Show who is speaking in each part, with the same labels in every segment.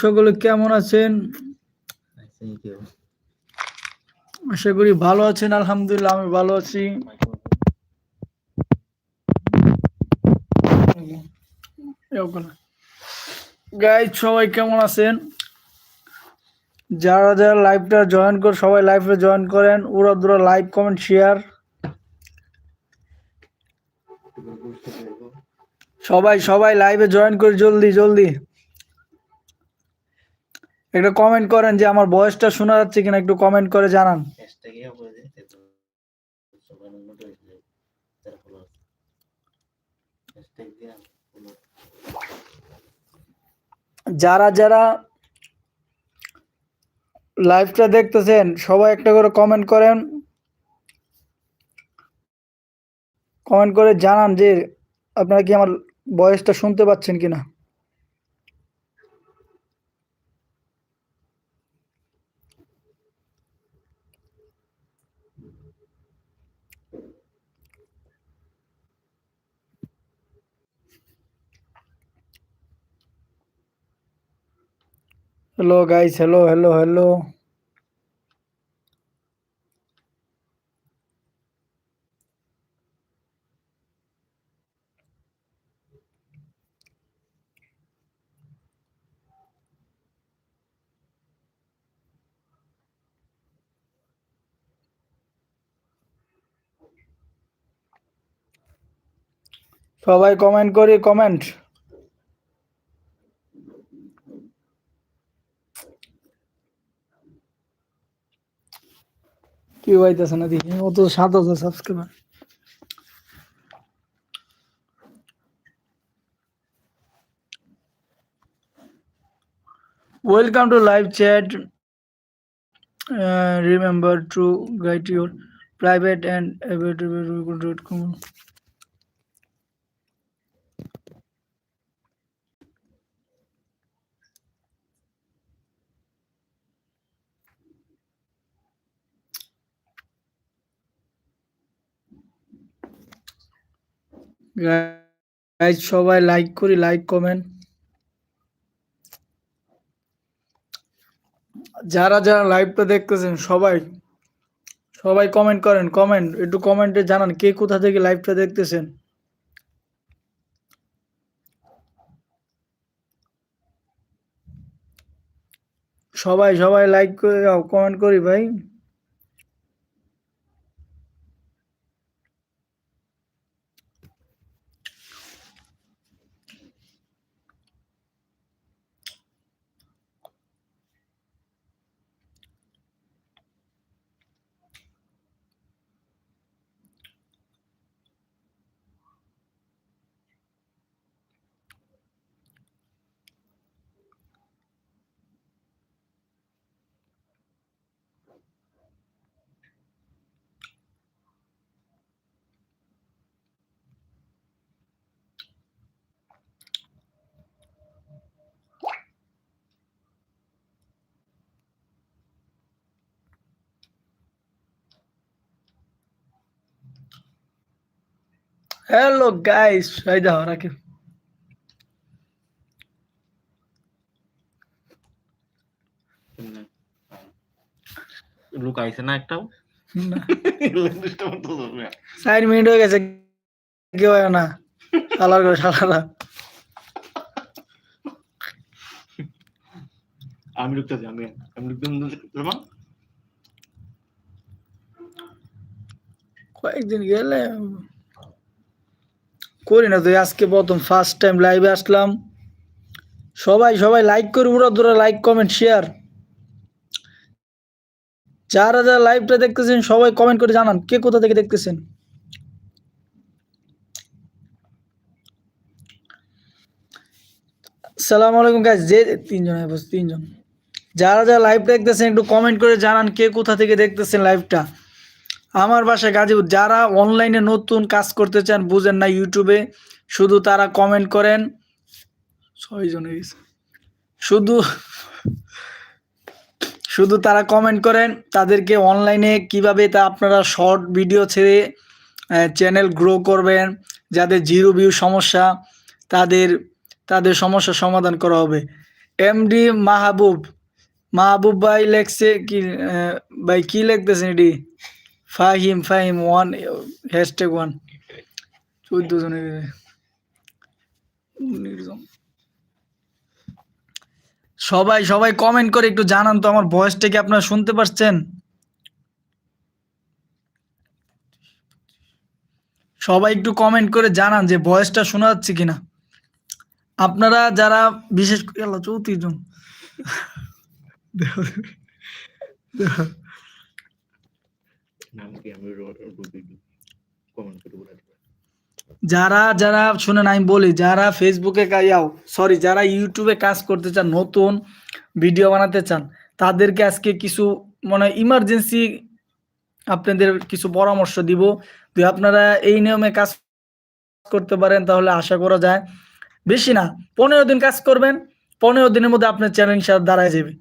Speaker 1: সকলে কেমন আছেন? আশা করি ভালো আছেন আলহামদুলিল্লাহ আমি ভালো আছি। গাইজ সবাই কেমন আছেন? যারা যারা লাইভটা জয়েন করে সবাই লাইভে জয়েন করেন। উড়া দুরা লাইক কমেন্ট শেয়ার সবাই সবাই লাইভে জয়েন করে জলদি জলদি। একটা কমেন্ট করেন যে আমার বয়সটা শোনা যাচ্ছে কিনা একটু কমেন্ট করে জানান।
Speaker 2: যারা
Speaker 1: যারা লাইভটা দেখতেছেন সবাই একটা করে কমেন্ট করেন কমেন্ট করে জানান যে আপনারা কি আমার বয়সটা শুনতে পাচ্ছেন কিনা hello guys hello hello hello সবাই কমেন্ট করি কমেন্ট কি আইতেছে না দেখি। ও সাত হাজার subscriber welcome to live chat remember to guide your private and dot com guys সবাই লাইক করি লাইক কমেন্ট যারা যারা লাইভটা দেখতেছেন, সবাই সবাই কমেন্ট করেন কমেন্ট একটু কমেন্টে জানান কে কোথা থেকে লাইভটা দেখতেছেন। সবাই সবাই লাইক করে কমেন্ট করি ভাই। হ্যালো গাইস এই দেখো রাকিব
Speaker 2: হুম। লুকাইছে না একটাও।
Speaker 1: চার মিনিট হয়ে গেছে। কেউ হয় না। শালার করে শালারা।
Speaker 2: আমি লুকতেছি আমি আমি লুকতে
Speaker 1: কয়েকদিন গেলে করি না তো, আজকে প্রথম ফার্স্ট টাইম লাইভে আসলাম। সবাই সবাই লাইক করে, উড়া লাইক কমেন্ট শেয়ার যারা যারা লাইভটা দেখতেছেন, সবাই কমেন্ট করে জানান, কে কোথা থেকে দেখতেছেন? সালাম আলাইকুম গাইজ যে তিনজন বস, তিনজন। যারা যারা লাইভ দেখতেছেন, একটু কমেন্ট করে জানান, কে কোথা থেকে দেখতেছেন লাইভটা আমার বাসায় গাজীপুর, যারা অনলাইনে নতুন কাজ করতে চান, বুঝেন না ইউটিউবে শুধু তারা কমেন্ট করেন। ছয়জন শুধু শুধু তারা কমেন্ট করেন, তাদেরকে অনলাইনে কীভাবে তা আপনারা শর্ট ভিডিও ছেড়ে চ্যানেল গ্রো করবেন, যাদের জিরো ভিউ সমস্যা, তাদের তাদের সমস্যার সমাধান করা হবে। এমডি মাহবুব মাহবুব ভাই লেখছে কি ভাই কি লিখতেছেন এটি? Fahim Fahim one hashtag one চোদ্দ জনের। সবাই সবাই কমেন্ট করে একটু জানান তো আমার ভয়েসটা কি আপনারা শুনতে পাচ্ছেন সবাই একটু কমেন্ট করে জানান যে ভয়েসটা শোনা যাচ্ছে কিনা। আপনারা যারা বিশেষ করে আল্লাহ চৌত্রিশ জন। যারা যারা, শুনেন, আমি বলি, যারা ফেসবুকে কাইয়াও সরি যারা ইউটিউবে কাজ করতে চান, নতুন ভিডিও বানাতে চান, তাদেরকে আজকে কিছু মানে ইমার্জেন্সি আপনাদের কিছু পরামর্শ দিব। যদি আপনারা এই নিয়মে কাজ করতে পারেন, তাহলে আশা করা যায়। বেশি না, পনেরো দিন কাজ করবেন, পনেরো দিনের মধ্যে আপনার চ্যানেল দাঁড়ায় যাবে।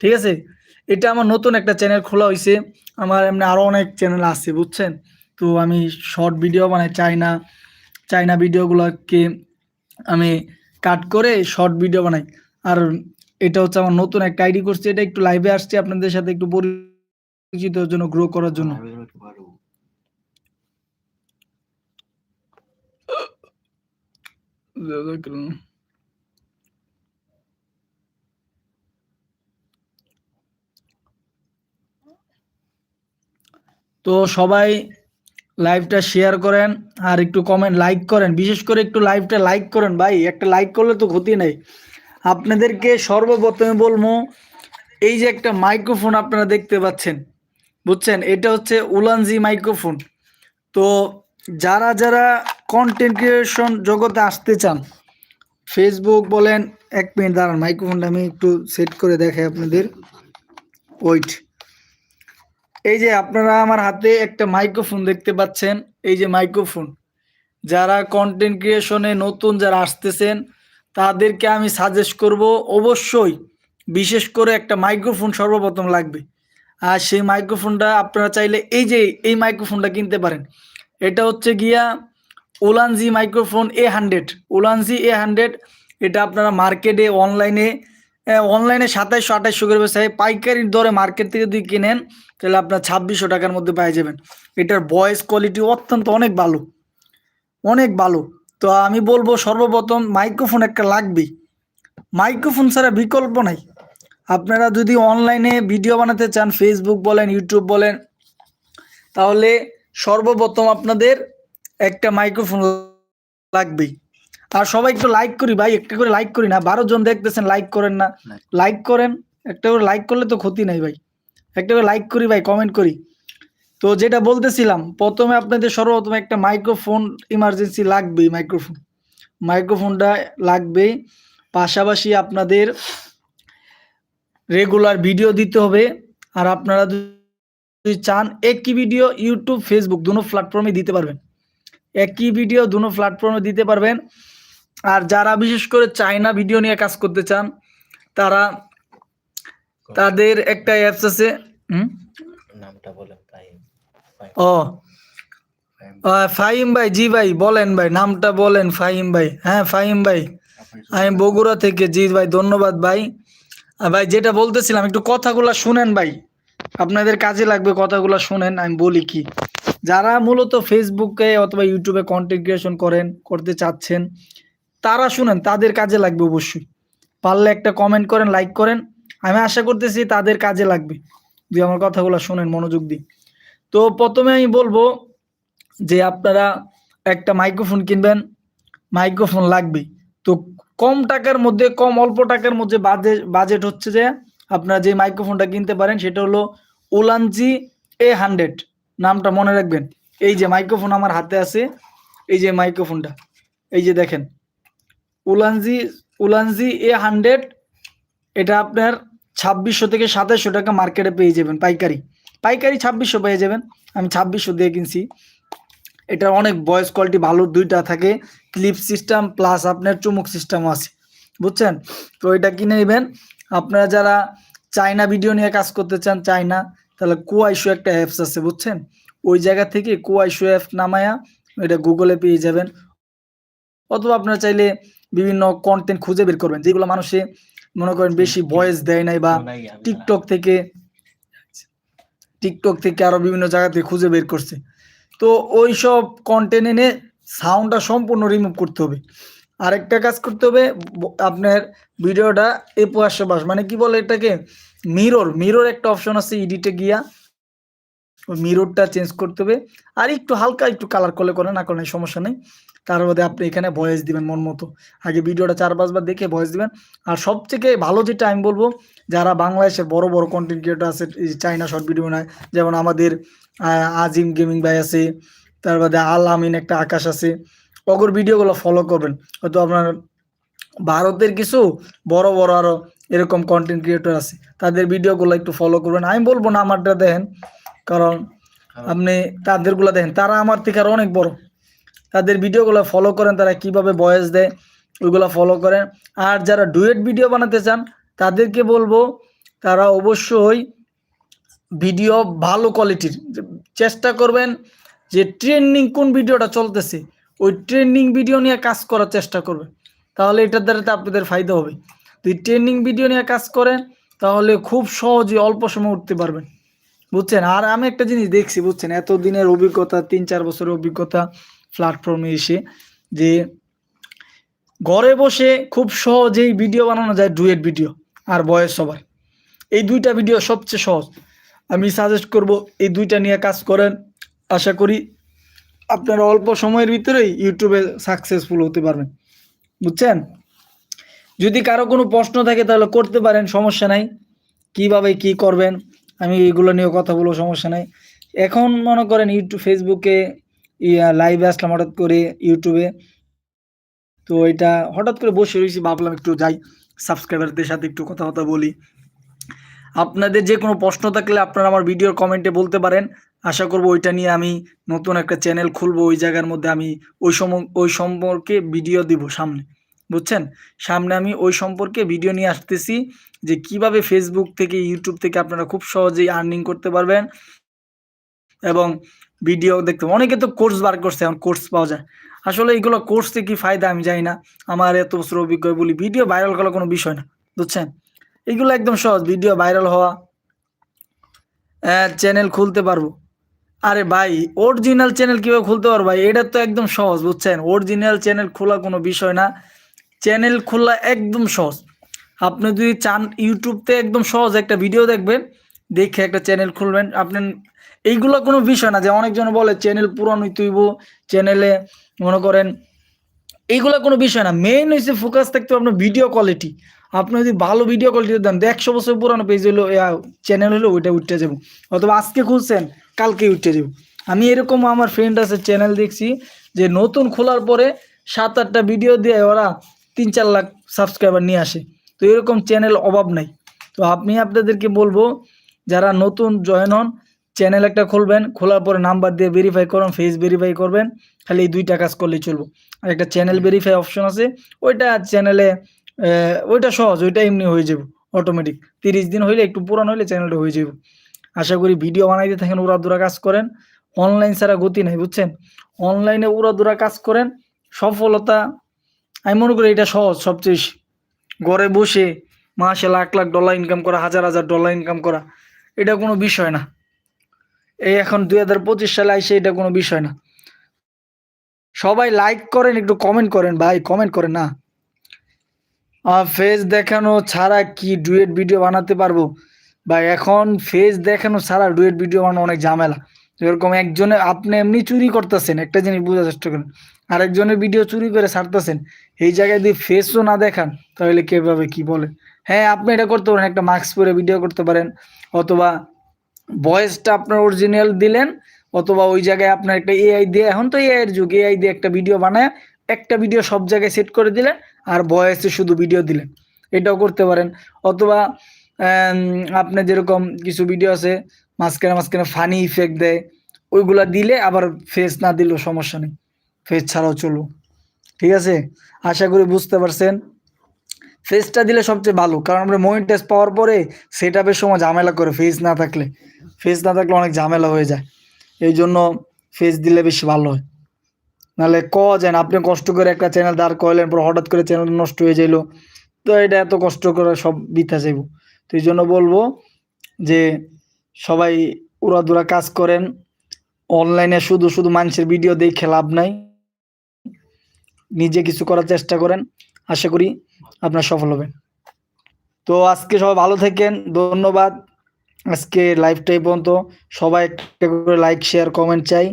Speaker 1: ঠিক আছে? এটা আমার নতুন একটা চ্যানেল খোলা হয়েছে আমার এমনি আরও অনেক চ্যানেল আছে বুঝছেন? তো আমি শর্ট ভিডিও বানাই চাইনা চাইনা ভিডিওগুলোকে আমি কাট করে শর্ট ভিডিও বানাই। আর এটা হচ্ছে আমার নতুন একটা আইডি করছি এটা একটু লাইভে আসছে আপনাদের সাথে একটু পরিচিত জন্য গ্রো করার জন্য। তো সবাই লাইভটা শেয়ার করেন আর একটু কমেন্ট লাইক করেন। বিশেষ করে একটু লাইভটা লাইক করেন ভাই। একটা লাইক করলে তো ক্ষতি নেই। আপনাদেরকে সর্বপ্রথমে বলব, এই যে একটা মাইক্রোফোন আপনারা দেখতে পাচ্ছেন, বুঝছেন? এটা হচ্ছে উলানজি মাইক্রোফোন তো যারা যারা কন্টেন্ট ক্রিয়েশন জগতে আসতে চান ফেসবুক বলেন, এক মিনিট দাঁড়ান মাইক্রোফোনটা আমি একটু সেট করে দেখাই আপনাদের। ওয়েট এই যে আপনারা আমার হাতে একটা মাইক্রোফোন দেখতে পাচ্ছেন, এই যে মাইক্রোফোন যারা কন্টেন্ট ক্রিয়েশনে নতুন যারা আসতেছেন, তাদেরকে আমি সাজেস্ট করব, অবশ্যই বিশেষ করে একটা মাইক্রোফোন সর্বপ্রথম লাগবে। আর সেই মাইক্রোফোনটা আপনারা চাইলে এই যে, এই মাইক্রোফোনটা কিনতে পারেন। এটা হচ্ছে গিয়া ওলানজি মাইক্রোফোন এ হান্ড্রেড ওলানজি এ হান্ড্রেড এটা আপনারা মার্কেটে অনলাইনে অনলাইনে সাতাইশশো, আঠাইশশো করে বেসায় পাইকারি দরে মার্কেট থেকে যদি কিনেন, তাহলে আপনার ছাব্বিশশো টাকার মধ্যে পেয়ে যাবেন। এটার ভয়েস কোয়ালিটি অত্যন্ত অনেক ভালো। অনেক ভালো। তো আমি বলব সর্বপ্রথম মাইক্রোফোন একটা লাগবেই। মাইক্রোফোন ছাড়া বিকল্প নাই। আপনারা যদি অনলাইনে ভিডিও বানাতে চান ফেসবুক বলেন ইউটিউব বলেন, তাহলে সর্বপ্রথম আপনাদের একটা মাইক্রোফোন লাগবেই। আর সবাই একটু লাইক করি ভাই একটা করে লাইক করি না। বারো জন দেখতেছেন লাইক করেন না। লাইক করেন একটা করে লাইক করলে তো ক্ষতি নাই ভাই। একটা করে লাইক করি ভাই কমেন্ট করি। তো যেটা বলতেছিলাম প্রথমে আপনাদের সর্বপ্রথম একটা মাইক্রোফোন ইমার্জেন্সি লাগবেই মাইক্রোফোন মাইক্রোফোনটা লাগবে পাশাপাশি আপনাদের রেগুলার ভিডিও দিতে হবে। আর আপনারা যদি চান একই ভিডিও ইউটিউব ফেসবুক দুনো প্ল্যাটফর্মে দিতে পারবেন। একই ভিডিও দুনো প্ল্যাটফর্মে দিতে পারবেন। আর যারা বিশেষ করে চায়না ভিডিও নিয়ে কাজ করতে চান তারা তাদের একটা অ্যাপস আছে হুম?
Speaker 2: নামটা বলেন
Speaker 1: ও ফাহিম ভাই জি ভাই বলেন ভাই নামটা বলেন ফাহিম ভাই। হ্যাঁ ফাহিম ভাই আমি বগুড়া থেকে জি ভাই ধন্যবাদ ভাই। ভাই যেটা বলতেছিলাম একটু কথাগুলো শুনেন ভাই। আপনাদের কাজে লাগবে কথাগুলো শুনেন আমি বলি কি। যারা মূলত ফেসবুকে অথবা ইউটিউবে কন্টেন্ট ক্রিয়েশন করেন করতে চাচ্ছেন তারা শুনেন, তাদের কাজে লাগবে অবশ্যই। পারলে একটা কমেন্ট করেন লাইক করেন। আমি আশা করতেছি তাদের কাজে লাগবে। যদি আমার কথাগুলো শোনেন, মনোযোগ দিই তো প্রথমে আমি বলব যে আপনারা একটা মাইক্রোফোন কিনবেন। মাইক্রোফোন লাগবে তো কম টাকার মধ্যে, কম অল্প টাকার মধ্যে বাজেট বাজেট হচ্ছে যে আপনারা যে মাইক্রোফোনটা কিনতে পারেন, সেটা হলো ওলানজি এ হান্ড্রেড নামটা মনে রাখবেন। এই যে মাইক্রোফোন আমার হাতে আছে, এই যে মাইক্রোফোনটা এই যে দেখেন। উলানজি উলানজি এ হান্ড্রেড এটা আপনার ছাব্বিশশো থেকে সাতাশশো টাকা মার্কেটে পেয়ে যাবেন পাইকারি। পাইকারি ছাব্বিশশো পেয়ে যাবেন, আমি ছাব্বিশশো দিয়ে কিনছি। এটা অনেক ভয়েস কোয়ালিটি ভালো, দুইটা থাকে ক্লিপ সিস্টেম প্লাস আপনার চুমুক সিস্টেমও আছে, বুঝছেন? তো এটা কিনে নেবেন। আপনারা যারা চায়না ভিডিও নিয়ে কাজ করতে চান, চায়না, তাহলে কুয়াইশো একটা অ্যাপস আছে, বুঝছেন? ওই জায়গা থেকে কুয়াইশো অ্যাপ নামায়া এটা গুগলে পেয়ে যাবেন। অথবা আপনারা চাইলে বিভিন্ন কন্টেন্ট খুঁজে বের করবেন যেগুলো মানুষে মনে করেন বেশি ভয়েস দেয় নাই বা টিকটক থেকে টিকটক থেকে আরও বিভিন্ন জায়গা থেকে খুঁজে বের করছে। তো ওই সব কন্টেন্ট এনে সাউন্ডটা সম্পূর্ণ রিমুভ করতে হবে। আরেকটা কাজ করতে হবে আপনার ভিডিওটা এ পাশে বাস মানে কি বলে এটাকে? মিরর মিরর একটা অপশন আছে এডিটে গিয়া ওই মিররটা চেঞ্জ করতে হবে। আর একটু হালকা একটু কালার করলে করে না করলে সমস্যা নেই। তার মধ্যে আপনি এখানে ভয়েস দিবেন মন মতো। আগে ভিডিওটা চার পাঁচবার দেখে ভয়েস দিবেন। আর সবথেকে ভালো যেটা আমি বলব যারা বাংলাদেশের বড় বড় কন্টেন্ট ক্রিয়েটার আছে চাইনা শর্ট ভিডিও বানায় যেমন আমাদের আজিম গেমিং ভাই আছে তার বাদে আল আমিন একটা আকাশ আছে অগর ভিডিওগুলো ফলো করবেন। হয়তো আপনার ভারতের কিছু বড় বড় আরও এরকম কন্টেন্ট ক্রিয়েটর আছে তাদের ভিডিওগুলো একটু ফলো করবেন। আমি বলব না আমারটা দেখেন কারণ আপনি তাদেরগুলো দেখেন তারা আমার থেকে আরও অনেক বড়। তাদের ভিডিওগুলো ফলো করেন, তারা কীভাবে ভয়েস দেয়, ওইগুলো ফলো করেন। আর যারা ডুয়েট ভিডিও বানাতে চান, তাদেরকে বলব, তারা অবশ্যই ভিডিও ভালো কোয়ালিটির চেষ্টা করবেন যে ট্রেন্ডিং কোন ভিডিওটা চলতেছে, ওই ট্রেন্ডিং ভিডিও নিয়ে কাজ করার চেষ্টা করবেন। তাহলে এটার দ্বারা তো আপনাদের ফায়দা হবে। যদি ট্রেন্ডিং ভিডিও নিয়ে কাজ করেন, তাহলে খুব সহজে অল্প সময় উঠতে পারবেন। বুঝছেন? আর আমি একটা জিনিস দেখছি, বুঝছেন? এতদিনের অভিজ্ঞতা, তিন চার বছরের অভিজ্ঞতা প্ল্যাটফর্মে এসে যে ঘরে বসে খুব সহজেই ভিডিও বানানো যায় ডুয়েট ভিডিও আর বয়স সবার এই দুইটা ভিডিও সবচেয়ে সহজ। আমি সাজেস্ট করব এই দুইটা নিয়ে কাজ করেন। আশা করি আপনারা অল্প সময়ের ভিতরেই ইউটিউবে সাকসেসফুল হতে পারবেন। বুঝছেন? যদি কারও কোনো প্রশ্ন থাকে তাহলে করতে পারেন, সমস্যা নাই। কীভাবে কি করবেন? আমি এগুলো নিয়ে কথা বলব, সমস্যা নাই। এখন মনে করেন ইউটিউব ফেসবুকে ইয়া লাইভে আসলাম হঠাৎ করে ইউটিউবে তো এটা হঠাৎ করে বসে রয়েছি, ভাবলাম একটু যাই সাবস্ক্রাইবারদের সাথে একটু কথা কথা বলি। আপনাদের যে কোনো প্রশ্ন থাকলে আপনারা আমার ভিডিওর কমেন্টে বলতে পারেন। আশা করব ওইটা নিয়ে আমি নতুন একটা চ্যানেল খুলবো, ওই জায়গার মধ্যে আমি ওই সম, ওই সম্পর্কে ভিডিও দিব সামনে। বুঝছেন? সামনে আমি ওই সম্পর্কে ভিডিও নিয়ে আসতেছি যে কীভাবে ফেসবুক থেকে ইউটিউব থেকে আপনারা খুব সহজেই আর্নিং করতে পারবেন। এবং ভিডিও দেখতে অনেকে তো কোর্স বার করছে, এখন কোর্স পাওয়া যায়। আসলে এইগুলো কোর্সে কি ফায়দা আমি জানি না। আমার এত বছর অভিজ্ঞতা বলি ভিডিও ভাইরাল করা কোনো বিষয় না, বুঝছেন? এগুলো একদম সহজ ভিডিও ভাইরাল হওয়া চ্যানেল খুলতে পারব। আরে ভাই অরিজিনাল চ্যানেল কীভাবে খুলতে পারব ভাই? এটা তো একদম সহজ, বুঝছেন? অরিজিনাল চ্যানেল খোলা কোনো বিষয় না। চ্যানেল খোলা একদম সহজ। আপনি যদি চান ইউটিউবতে একদম সহজ একটা ভিডিও দেখবেন, দেখে একটা চ্যানেল খুলবেন। আপনি এইগুলো কোনো বিষয় না যে অনেকজন বলে চ্যানেল পুরানো তুইব চ্যানেলে মনে করেন, এইগুলো কোনো বিষয় না। মেইন হচ্ছে ফোকাস থাকতে আপনার ভিডিও কোয়ালিটি আপনি যদি ভালো ভিডিও কোয়ালিটি দেন একশো বছর পুরানো পেজ হলো চ্যানেল হলো ওইটা উঠতে যাব। অথবা আজকে খুলছেন কালকে উঠতে যাব। আমি এরকম আমার ফ্রেন্ড আছে চ্যানেল দেখছি, যে নতুন খোলার পরে সাত আটটা ভিডিও দিয়ে ওরা তিন চার লাখ সাবস্ক্রাইবার নিয়ে আসে। তো এরকম চ্যানেল অভাব নাই। তো আপনি আপনাদেরকে বলব, যারা নতুন জয়েন হন চ্যানেল একটা খুলবেন খোলার পরে নাম্বার দিয়ে ভেরিফাই করুন ফেস ভেরিফাই করবেন খালি এই দুইটা কাজ করলেই চলবো। আর একটা চ্যানেল ভেরিফাই অপশন আছে ওইটা চ্যানেলে ওইটা সহজ ওইটা এমনি হয়ে যাবে অটোমেটিক তিরিশ দিন হইলে একটু পুরান হইলে চ্যানেলটা হয়ে যাবে। আশা করি ভিডিও বানাইতে থাকেন উড়াদুরা কাজ করেন। অনলাইন ছাড়া গতি নাই বুঝছেন? অনলাইনে উড়াদুরা কাজ করেন সফলতা আমি মনে করি এটা সহজ সবচেয়ে ঘরে বসে মাসে লাখ লাখ ডলার ইনকাম করা হাজার হাজার ডলার ইনকাম করা এটা কোনো বিষয় না। এই এখন দুই হাজার পঁচিশ সালে আইসে এটা কোনো বিষয় না। সবাই লাইক করেন, একটু কমেন্ট করেন, ভাই কমেন্ট করেন না। ফেস দেখানো ছাড়া কি ডুয়েট ভিডিও বানাতে পারব? বা এখন ফেস দেখানো ছাড়া ডুয়েট ভিডিও বানানো অনেক ঝামেলা। এরকম একজনে, আপনি এমনি চুরি করতেছেন, একটা জিনিস বোঝার চেষ্টা করেন। আরেকজনের ভিডিও চুরি করে ছাড়তেছেন, এই জায়গায় যদি ফেসও না দেখান, তাহলে কীভাবে, কি বলে? হ্যাঁ আপনি এটা করতে পারেন, একটা মাস্ক পরে ভিডিও করতে পারেন, অথবা ভয়েসটা আপনার অরিজিনাল দিলেন অথবা ওই জায়গায় আপনার একটা এআই দিয়ে এখন তো এআই এর যুগ এআই দিয়ে একটা ভিডিও বানায় একটা ভিডিও সব জায়গায় সেট করে দিলেন আর ভয়েসে শুধু ভিডিও দিলেন। এটাও করতে পারেন। অথবা আম, আপনার যেরকম কিছু ভিডিও আছে মাঝখানে মাঝখানে ফানি ইফেক্ট দেয় ওইগুলা দিলে আবার ফেস না দিলেও সমস্যা নেই। ফেস ছাড়াও চলবো ঠিক আছে? আশা করি বুঝতে পারছেন। ফেসটা দিলে সবচেয়ে ভালো। কারণ আমরা মনিটাইজ পাওয়ার পরে সেট আপের সময় ঝামেলা করে ফেস না থাকলে। ফেস না থাকলে অনেক ঝামেলা হয়ে যায়। এই জন্য ফেস দিলে বেশি ভালো হয়। নাহলে ক যায় আপনি কষ্ট করে একটা চ্যানেল দাঁড় করালেন, পর হঠাৎ করে চ্যানেল নষ্ট হয়ে যাইলো, তো এটা এত কষ্ট করে সব বৃথা যাইব। তো এই জন্য বলব যে সবাই উড়াদুরা কাজ করেন। অনলাইনে শুধু শুধু মানুষের ভিডিও দেখে লাভ নাই। নিজে কিছু করার চেষ্টা করেন। আশা করি আপনার সফল হবেন। তো আজকে সবাই ভালো থাকেন, ধন্যবাদ। আজকে লাইভটা এই পর্যন্ত। সবাই একটা করে লাইক শেয়ার কমেন্ট চাই।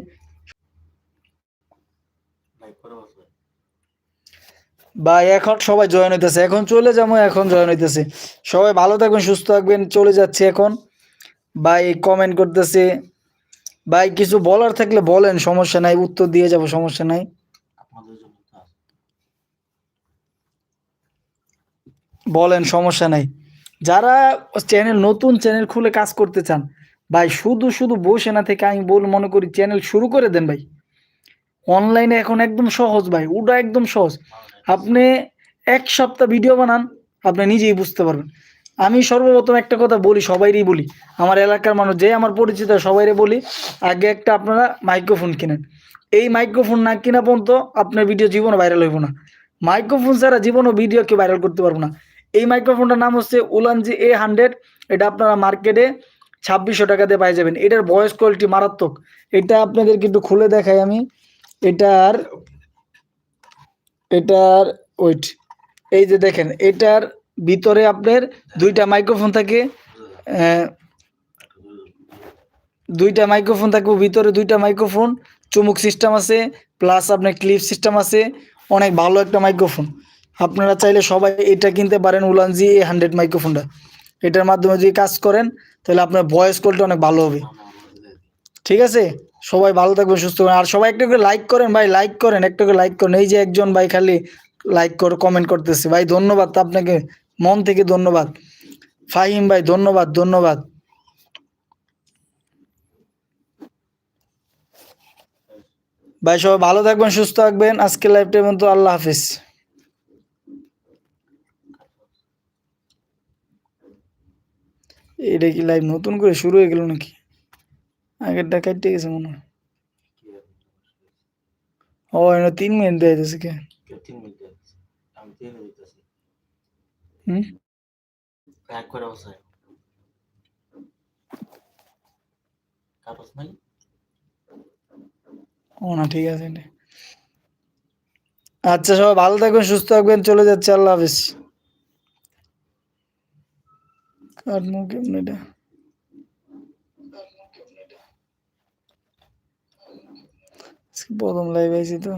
Speaker 1: বা এখন সবাই জয়েন হইতেছে। এখন চলে যাব, এখন জয়েন হইতেছে। সবাই ভালো থাকবেন, সুস্থ থাকবেন, চলে যাচ্ছে এখন। ভাই কমেন্ট করতেছে। ভাই, কিছু বলার থাকলে বলেন, সমস্যা নাই, উত্তর দিয়ে যাব, সমস্যা নাই
Speaker 2: আপনাদের জন্য তো আছে
Speaker 1: বলেন, সমস্যা নাই। যারা চ্যানেল নতুন চ্যানেল খুলে কাজ করতে চান, ভাই, শুধু শুধু বসে না থেকে আমি বল মনে করি চ্যানেল শুরু করে দেন ভাই। অনলাইনে এখন একদম সহজ ভাই ওটা একদম সহজ। আপনি এক সপ্তাহ ভিডিও বানান, আপনি নিজেই বুঝতে পারবেন। আমি সর্বপ্রথম একটা কথা বলি, সবাইরই বলি। আমার এলাকার মানুষ, যে আমার পরিচিত, সবাইরে বলি, আগে একটা আপনারা মাইক্রোফোন কিনেন। এই মাইক্রোফোন না কিনা পর্যন্ত আপনার ভিডিও জীবনে ভাইরাল হইব না। মাইক্রোফোন ছাড়া জীবনও ভিডিও কেউ ভাইরাল করতে পারব না। এই মাইক্রোফোনটার নাম হচ্ছে উলানজি এ হান্ড্রেড এটা আপনারা মার্কেটে ছাব্বিশশো টাকাতে পাই যাবেন। এটার ভয়েস কোয়ালিটি মারাত্মক। এটা আপনাদের কিন্তু খুলে দেখাই আমি। এটার এটার ওয়েট এই যে দেখেন, এটার ভিতরে আপনার দুইটা মাইক্রোফোন থাকে দুইটা মাইক্রোফোন থাকবে, ভিতরে দুইটা মাইক্রোফোন চুমুক সিস্টেম আছে প্লাস আপনার ক্লিপ সিস্টেম আছে, অনেক ভালো একটা মাইক্রোফোন আপনারা চাইলে সবাই এটা কিনতে পারেন উলানজি এ হান্ড্রেড মাইক্রোফোনটা। এটার মাধ্যমে যদি কাজ করেন, তাহলে আপনার ভয়েস কোয়ালিটি অনেক ভালো হবে। ঠিক আছে? সবাই ভালো থাকবেন, সুস্থ আর সবাই একটা করে লাইক করেন ভাই লাইক করেন, একটা করে লাইক করেন। এই যে একজন ভাই খালি লাইক করে কমেন্ট করতেছে। ভাই, ধন্যবাদ আপনাকে। মন থেকে ধন্যবাদ। ফাহিম ভাই, ধন্যবাদ ধন্যবাদ। ভাই, সবাই ভালো থাকবেন, সুস্থ থাকবেন। আজকে লাইভটার মতো আল্লাহ হাফিজ। এটা কি লাইভ নতুন করে শুরু হয়ে গেল নাকি? আগেরটা কাটতে গেছে মনে হয়। ও এটা তিন মিনিট দেয় দিতেছে কে? হুম? ও না ঠিক আছে। আচ্ছা সবাই ভালো থাকবেন সুস্থ থাকবেন চলে যাচ্ছে আল্লাহ হাফিজ। কাটবো কেমন এটা আজকে প্রথম লাইভ আইছি তো